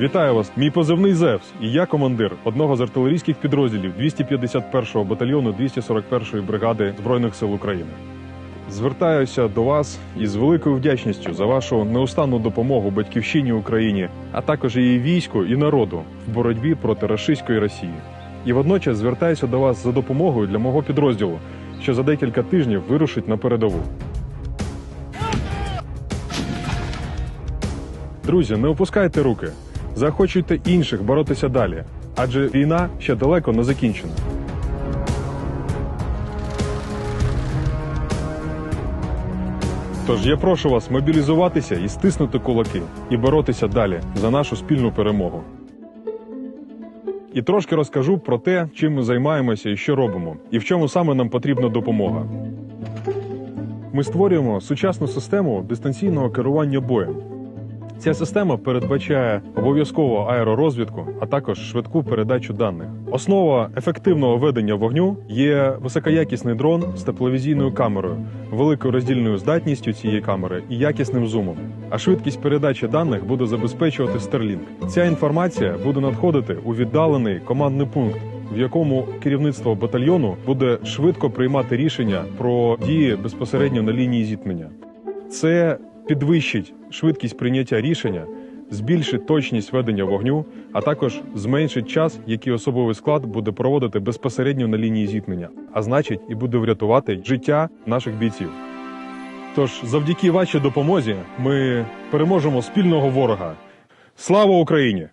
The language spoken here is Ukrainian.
Вітаю вас! Мій позивний Зевс, і я командир одного з артилерійських підрозділів 251-го батальйону 241-ї бригади Збройних сил України. Звертаюся до вас із великою вдячністю за вашу неустанну допомогу батьківщині Україні, а також її війську і народу в боротьбі проти рашистської Росії. І водночас звертаюся до вас за допомогою для мого підрозділу, що за декілька тижнів вирушить на передову. Друзі, не опускайте руки. Заохочуйте інших боротися далі, адже війна ще далеко не закінчена. Тож я прошу вас мобілізуватися і стиснути кулаки, і боротися далі за нашу спільну перемогу. І трошки розкажу про те, чим ми займаємося і що робимо, і в чому саме нам потрібна допомога. Ми створюємо сучасну систему дистанційного керування боєм. Ця система передбачає обов'язкову аеророзвідку, а також швидку передачу даних. Основа ефективного ведення вогню є високоякісний дрон з тепловізійною камерою, великою роздільною здатністю цієї камери і якісним зумом. А швидкість передачі даних буде забезпечувати Starlink. Ця інформація буде надходити у віддалений командний пункт. В якому керівництво батальйону буде швидко приймати рішення про дії безпосередньо на лінії зіткнення. Це підвищить швидкість прийняття рішення, збільшить точність ведення вогню, а також зменшить час, який особовий склад буде проводити безпосередньо на лінії зіткнення, а значить, і буде врятувати життя наших бійців. Тож, завдяки вашій допомозі, ми переможемо спільного ворога. Слава Україні!